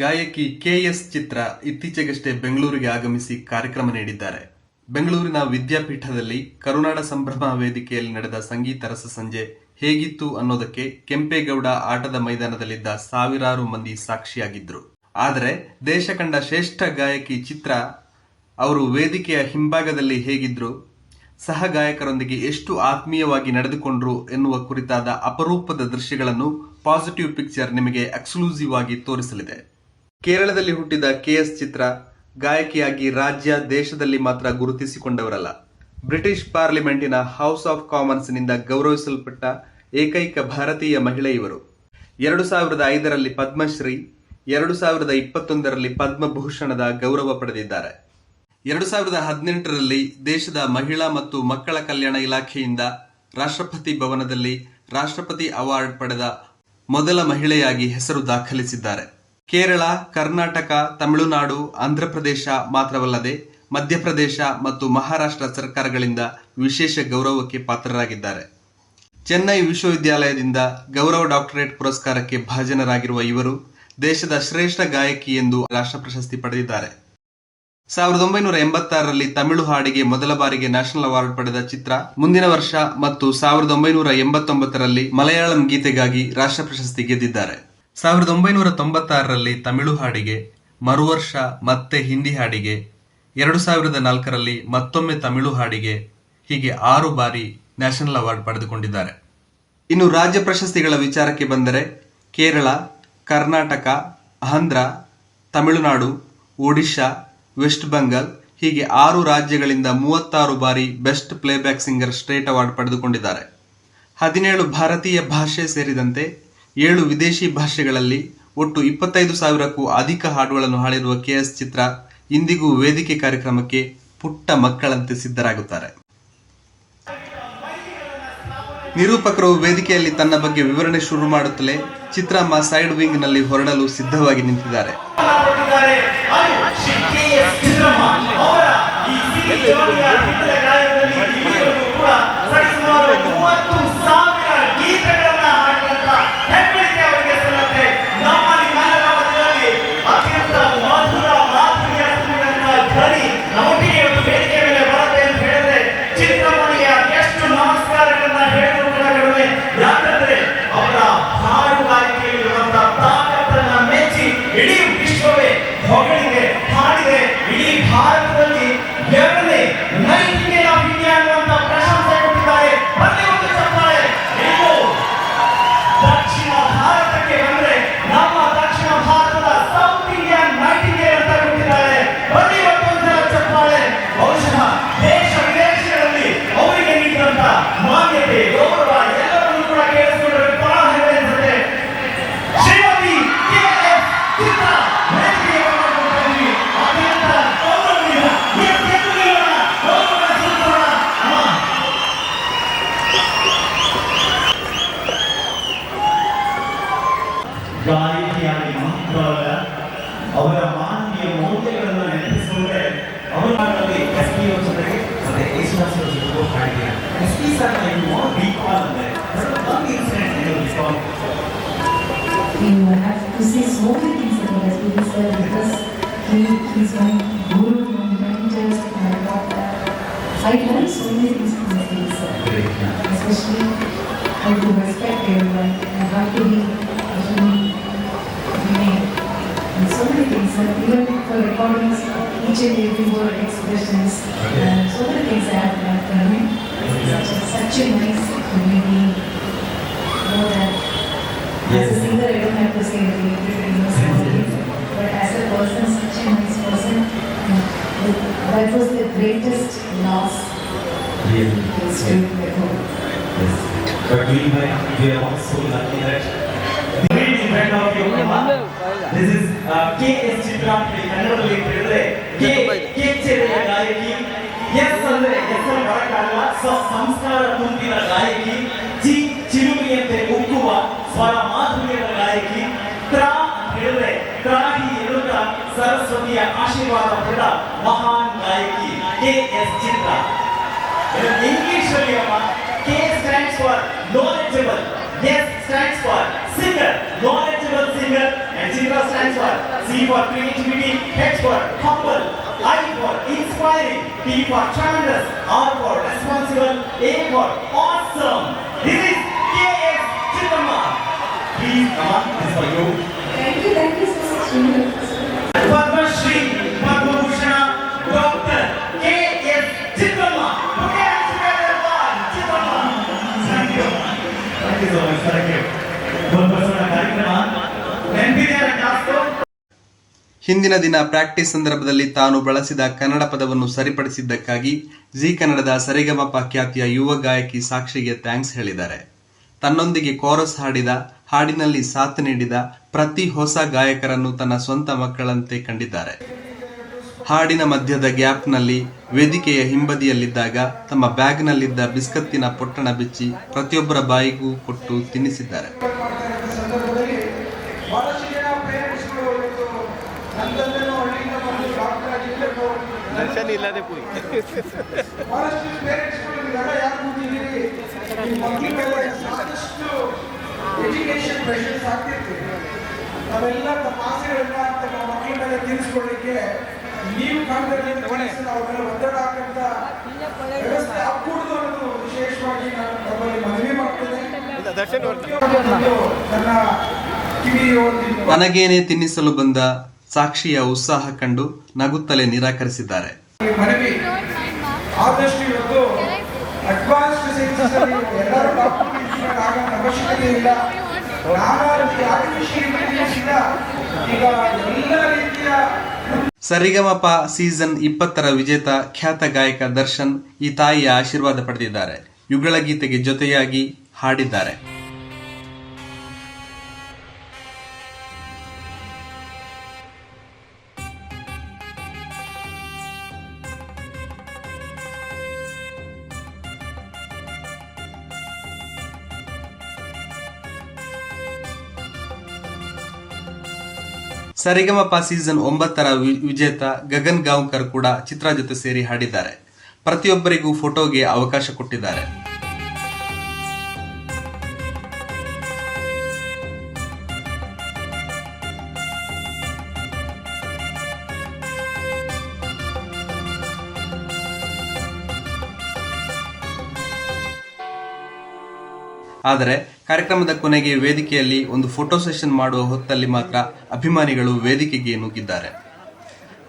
ಗಾಯಕಿ ಕೆಎಸ್ ಚಿತ್ರ ಇತ್ತೀಚೆಗಷ್ಟೇ ಬೆಂಗಳೂರಿಗೆ ಆಗಮಿಸಿ ಕಾರ್ಯಕ್ರಮ ನೀಡಿದ್ದಾರೆ. ಬೆಂಗಳೂರಿನ ವಿದ್ಯಾಪೀಠದಲ್ಲಿ ಕರುನಾಡ ಸಂಭ್ರಮ ವೇದಿಕೆಯಲ್ಲಿ ನಡೆದ ಸಂಗೀತ ರಸ ಸಂಜೆ ಹೇಗಿತ್ತು ಅನ್ನೋದಕ್ಕೆ ಕೆಂಪೇಗೌಡ ಆಟದ ಮೈದಾನದಲ್ಲಿದ್ದ ಸಾವಿರಾರು ಮಂದಿ ಸಾಕ್ಷಿಯಾಗಿದ್ರು. ಆದರೆ ದೇಶ ಕಂಡ ಶ್ರೇಷ್ಠ ಗಾಯಕಿ ಚಿತ್ರ ಅವರು ವೇದಿಕೆಯ ಹಿಂಭಾಗದಲ್ಲಿ ಹೇಗಿದ್ರು, ಸಹ ಗಾಯಕರೊಂದಿಗೆ ಎಷ್ಟು ಆತ್ಮೀಯವಾಗಿ ನಡೆದುಕೊಂಡ್ರು ಎನ್ನುವ ಕುರಿತಾದ ಅಪರೂಪದ ದೃಶ್ಯಗಳನ್ನು ಪಾಸಿಟಿವ್ ಪಿಕ್ಚರ್ ನಿಮಗೆ ಎಕ್ಸ್ಕ್ಲೂಸಿವ್ ಆಗಿ ತೋರಿಸಲಿದೆ. ಕೇರಳದಲ್ಲಿ ಹುಟ್ಟಿದ ಕೆಎಸ್ ಚಿತ್ರ ಗಾಯಕಿಯಾಗಿ ರಾಜ್ಯ, ದೇಶದಲ್ಲಿ ಮಾತ್ರ ಗುರುತಿಸಿಕೊಂಡವರಲ್ಲ. ಬ್ರಿಟಿಷ್ ಪಾರ್ಲಿಮೆಂಟಿನ ಹೌಸ್ ಆಫ್ ಕಾಮನ್ಸ್ನಿಂದ ಗೌರವಿಸಲ್ಪಟ್ಟ ಏಕೈಕ ಭಾರತೀಯ ಮಹಿಳೆ ಇವರು. ಎರಡು ಸಾವಿರದ ಐದರಲ್ಲಿ ಪದ್ಮಶ್ರೀ, ಎರಡು ಸಾವಿರದ ಇಪ್ಪತ್ತೊಂದರಲ್ಲಿ ಪದ್ಮಭೂಷಣದ ಗೌರವ ಪಡೆದಿದ್ದಾರೆ. ಎರಡು ಸಾವಿರದ ಹದಿನೆಂಟರಲ್ಲಿ ದೇಶದ ಮಹಿಳಾ ಮತ್ತು ಮಕ್ಕಳ ಕಲ್ಯಾಣ ಇಲಾಖೆಯಿಂದ ರಾಷ್ಟ್ರಪತಿ ಭವನದಲ್ಲಿ ರಾಷ್ಟ್ರಪತಿ ಅವಾರ್ಡ್ ಪಡೆದ ಮೊದಲ ಮಹಿಳೆಯಾಗಿ ಹೆಸರು ದಾಖಲಿಸಿದ್ದಾರೆ. ಕೇರಳ, ಕರ್ನಾಟಕ, ತಮಿಳುನಾಡು, ಆಂಧ್ರಪ್ರದೇಶ ಮಾತ್ರವಲ್ಲದೆ ಮಧ್ಯಪ್ರದೇಶ ಮತ್ತು ಮಹಾರಾಷ್ಟ್ರ ಸರ್ಕಾರಗಳಿಂದ ವಿಶೇಷ ಗೌರವಕ್ಕೆ ಪಾತ್ರರಾಗಿದ್ದಾರೆ. ಚೆನ್ನೈ ವಿಶ್ವವಿದ್ಯಾಲಯದಿಂದ ಗೌರವ ಡಾಕ್ಟರೇಟ್ ಪುರಸ್ಕಾರಕ್ಕೆ ಭಾಜನರಾಗಿರುವ ಇವರು ದೇಶದ ಶ್ರೇಷ್ಠ ಗಾಯಕಿ ಎಂದು ರಾಷ್ಟ್ರ ಪ್ರಶಸ್ತಿ ಪಡೆದಿದ್ದಾರೆ. ಸಾವಿರದ ಒಂಬೈನೂರ ಎಂಬತ್ತಾರರಲ್ಲಿ ತಮಿಳು ಹಾಡಿಗೆ ಮೊದಲ ಬಾರಿಗೆ ನ್ಯಾಷನಲ್ ಅವಾರ್ಡ್ ಪಡೆದ ಚಿತ್ರ. ಮುಂದಿನ ವರ್ಷ ಮತ್ತು ಸಾವಿರದ ಒಂಬೈನೂರ ಎಂಬತ್ತೊಂಬತ್ತರಲ್ಲಿ ಮಲಯಾಳಂ ಗೀತೆಗಾಗಿ ರಾಷ್ಟ್ರ ಪ್ರಶಸ್ತಿ ಗೆದ್ದಿದ್ದಾರೆ. ಸಾವಿರದ ಒಂಬೈನೂರ ತೊಂಬತ್ತಾರರಲ್ಲಿ ತಮಿಳು ಹಾಡಿಗೆ, ಮರುವರ್ಷ ಮತ್ತೆ ಹಿಂದಿ ಹಾಡಿಗೆ, ಎರಡು ಸಾವಿರದ ನಾಲ್ಕರಲ್ಲಿ ಮತ್ತೊಮ್ಮೆ ತಮಿಳು ಹಾಡಿಗೆ ಹೀಗೆ ಆರು ಬಾರಿ ನ್ಯಾಷನಲ್ ಅವಾರ್ಡ್ ಪಡೆದುಕೊಂಡಿದ್ದಾರೆ. ಇನ್ನು ರಾಜ್ಯ ಪ್ರಶಸ್ತಿಗಳ ವಿಚಾರಕ್ಕೆ ಬಂದರೆ ಕೇರಳ, ಕರ್ನಾಟಕ, ಆಂಧ್ರ, ತಮಿಳುನಾಡು, ಒಡಿಶಾ ವೆಸ್ಟ್ ಬೆಂಗಾಲ್ ಹೀಗೆ ಆರು ರಾಜ್ಯಗಳಿಂದ ಮೂವತ್ತಾರು ಬಾರಿ best playback singer state award ಪಡೆದುಕೊಂಡಿದ್ದಾರೆ. ಹದಿನೇಳು ಭಾರತೀಯ ಭಾಷೆ ಸೇರಿದಂತೆ ಏಳು ವಿದೇಶಿ ಭಾಷೆಗಳಲ್ಲಿ ಒಟ್ಟು ಇಪ್ಪತ್ತೈದು ಸಾವಿರಕ್ಕೂ ಅಧಿಕ ಹಾಡುಗಳನ್ನು ಹಾಡಿರುವ ಕೆಎಸ್ ಚಿತ್ರ ಇಂದಿಗೂ ವೇದಿಕೆ ಕಾರ್ಯಕ್ರಮಕ್ಕೆ ಪುಟ್ಟ ಮಕ್ಕಳಂತೆ ಸಿದ್ಧರಾಗುತ್ತಾರೆ. ನಿರೂಪಕರು ವೇದಿಕೆಯಲ್ಲಿ ತನ್ನ ಬಗ್ಗೆ ವಿವರಣೆ ಶುರು ಮಾಡುತ್ತಲೇ ಚಿತ್ರಮ್ಮ ಸೈಡ್ ವಿಂಗ್ನಲ್ಲಿ ಹೊರಡಲು ಸಿದ್ಧವಾಗಿ ನಿಂತಿದ್ದಾರೆ. Chitramma We have to say so many things about this Buddha because he is my guru, my mentor, my doctor. I learned so many things from the Buddha sir. Especially how to respect everyone and how to be a human being. And so many things, sir. Even for recordings, each and every word expressions, and so many things I have learned from him. Such a nice community. More than that as a singer, I don't have to say that everybody knows about him. But as a person, such a nice person, and that was the greatest loss Really? is to record. Yes. But we, we are also lucky that great friend of your mama. This is uh, K.S. Chitra ಕನ್ನಡದಲ್ಲಿ ಅಂತ ಹೇಳಿದ್ರೆ K K ಚೆರೆಯ ಗಾಯಕಿ S ಅಂದ್ರೆ ಹೆಸರು ಬರಕ್ಕಾಗಲ್ಲ ಸ ಸಂಸ್ಕಾರ ತುಂಬಿದ ಗಾಯಕಿ ಚಿ ಚಿರುಮಿಯಂತೆ ಉಕ್ಕುವ ಸ್ವರ ಮಾಧುರ್ಯದ ಗಾಯಕಿ ತ್ರ ಅಂತ ಹೇಳಿದ್ರೆ ತ್ರಾಹಿ ಎನ್ನುತ್ತ ಸರಸ್ವತಿಯ ಆಶೀರ್ವಾದ ಪಡೆದ ಮಹಾನ್ ಗಾಯಕಿ ಕೆ ಎಸ್ ಚಿತ್ರ ಇಂಗ್ಲಿಷ್ ಅಲ್ಲಿ ಅಮ್ಮ K stands for knowledgeable S stands for singer knowledgeable singer and Chitra stands for C for creativity H for humble I for inspiring T for tremendous R for responsible A for awesome this is K.S. Chittamma please this is for you Thank you, thank you doctor K S Chitramma Chitramma thank you thank you Thank you. ಹಿಂದಿನ ದಿನ practice ಸಂದರ್ಭದಲ್ಲಿ ತಾನು ಬಳಸಿದ ಕನ್ನಡ ಪದವನ್ನು ಸರಿಪಡಿಸಿದ್ದಕ್ಕಾಗಿ G ಕನ್ನಡದ ಸರಿಗಮಪ ಖ್ಯಾತಿಯ ಯುವ ಗಾಯಕಿ ಸಾಕ್ಷಿಗೆ ಥ್ಯಾಂಕ್ಸ್ ಹೇಳಿದ್ದಾರೆ ತನ್ನೊಂದಿಗೆ ಕೋರಸ್ ಹಾಡಿದ ಹಾಡಿನಲ್ಲಿ ಸಾಥ್ ನೀಡಿದ ಪ್ರತಿ ಹೊಸ ಗಾಯಕರನ್ನು ತನ್ನ ಸ್ವಂತ ಮಕ್ಕಳಂತೆ ಕಂಡಿದ್ದಾರೆ. ಹಾಡಿನ ಮಧ್ಯದ ಗ್ಯಾಪ್ನಲ್ಲಿ ವೇದಿಕೆಯ ಹಿಂಬದಿಯಲ್ಲಿದ್ದಾಗ ತಮ್ಮ ಬ್ಯಾಗ್ನಲ್ಲಿದ್ದ ಬಿಸ್ಕತ್ತಿನ ಪೊಟ್ಟಣ ಬಿಚ್ಚಿ ಪ್ರತಿಯೊಬ್ಬರ ಬಾಯಿಗೂ ಕೊಟ್ಟು ತಿನ್ನಿಸಿದ್ದಾರೆ. ಇಲ್ಲದೆ ಎಜುಕೇಶನ್ ಪ್ರೆಷರ್ಸ್ ಆಗ್ತಿರ್ತೀವಿ ನಾವೆಲ್ಲ ತಮ್ಮ ಆಸೆಗಳನ್ನ ತಮ್ಮ ಮಕ್ಕಳ ಮೇಲೆ ತೀರಿಸ್ಕೊಳ್ಳಿಕ್ಕೆ ನೀವು ಕಾಣ್ಬೇಕು ಅವ್ರ ಮೇಲೆ ಒತ್ತಡ ಹಾಕಂತ ವ್ಯವಸ್ಥೆ ಆಗ್ಕೂಡ್ದು ಅನ್ನೋದು ವಿಶೇಷವಾಗಿ ನಾನು ತಮ್ಮಲ್ಲಿ ಮನವಿ ಮಾಡ್ತೇನೆ. ನನಗೇನೆ ತಿನ್ನಿಸಲು ಬಂದ ಸಾಕ್ಷಿಯ ಉತ್ಸಾಹ ಕಂಡು ನಗುತ್ತಲೇ ನಿರಾಕರಿಸಿದ್ದಾರೆ. ಆದಷ್ಟು ಇವತ್ತು ಅಡ್ವಾನ್ಸ್ಡ್ ಎಲ್ಲರೂ ನಾನಾ ಈಗ ಎಲ್ಲ ರೀತಿಯ ಸರಿಗಮಪ ಸೀಸನ್ ಇಪ್ಪತ್ತರ ವಿಜೇತ ಖ್ಯಾತ ಗಾಯಕ ದರ್ಶನ್ ಈ ತಾಯಿಯ ಆಶೀರ್ವಾದ ಪಡೆದಿದ್ದಾರೆ. ಯುಗಳ ಗೀತೆಗೆ ಜೊತೆಯಾಗಿ ಹಾಡಿದ್ದಾರೆ. ಸರಿಗಮಪ ಸೀಸನ್ ಒಂಬತ್ತರ ವಿಜೇತ ಗಗನ್ ಗಾಂವ್ಕರ್ ಕೂಡ ಚಿತ್ರ ಜೊತೆ ಸೇರಿ ಹಾಡಿದ್ದಾರೆ. ಪ್ರತಿಯೊಬ್ಬರಿಗೂ ಫೋಟೋಗೆ ಅವಕಾಶ ಕೊಟ್ಟಿದ್ದಾರೆ. ಆದರೆ ಕಾರ್ಯಕ್ರಮದ ಕೊನೆಗೆ ವೇದಿಕೆಯಲ್ಲಿ ಒಂದು ಫೋಟೋ ಸೆಷನ್ ಮಾಡುವ ಹೊತ್ತಲ್ಲಿ ಮಾತ್ರ ಅಭಿಮಾನಿಗಳು ವೇದಿಕೆಗೆ ನುಗ್ಗಿದ್ದಾರೆ.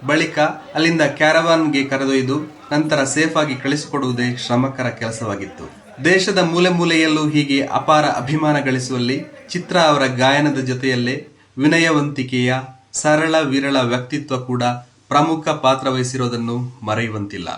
ಬಳಿಕ ಅಲ್ಲಿಂದ ಕ್ಯಾರವಾನ್ಗೆ ಕರೆದೊಯ್ದು ನಂತರ ಸೇಫ್ ಆಗಿ ಕಳಿಸಿಕೊಡುವುದೇ ಶ್ರಮಕರ ಕೆಲಸವಾಗಿತ್ತು. ದೇಶದ ಮೂಲೆ ಮೂಲೆಯಲ್ಲೂ ಹೀಗೆ ಅಪಾರ ಅಭಿಮಾನ ಗಳಿಸುವಲ್ಲಿ ಚಿತ್ರ ಅವರ ಗಾಯನದ ಜೊತೆಯಲ್ಲೇ ವಿನಯವಂತಿಕೆಯ ಸರಳ ವಿರಳ ವ್ಯಕ್ತಿತ್ವ ಕೂಡ ಪ್ರಮುಖ ಪಾತ್ರ ವಹಿಸಿರೋದನ್ನು ಮರೆಯುವಂತಿಲ್ಲ.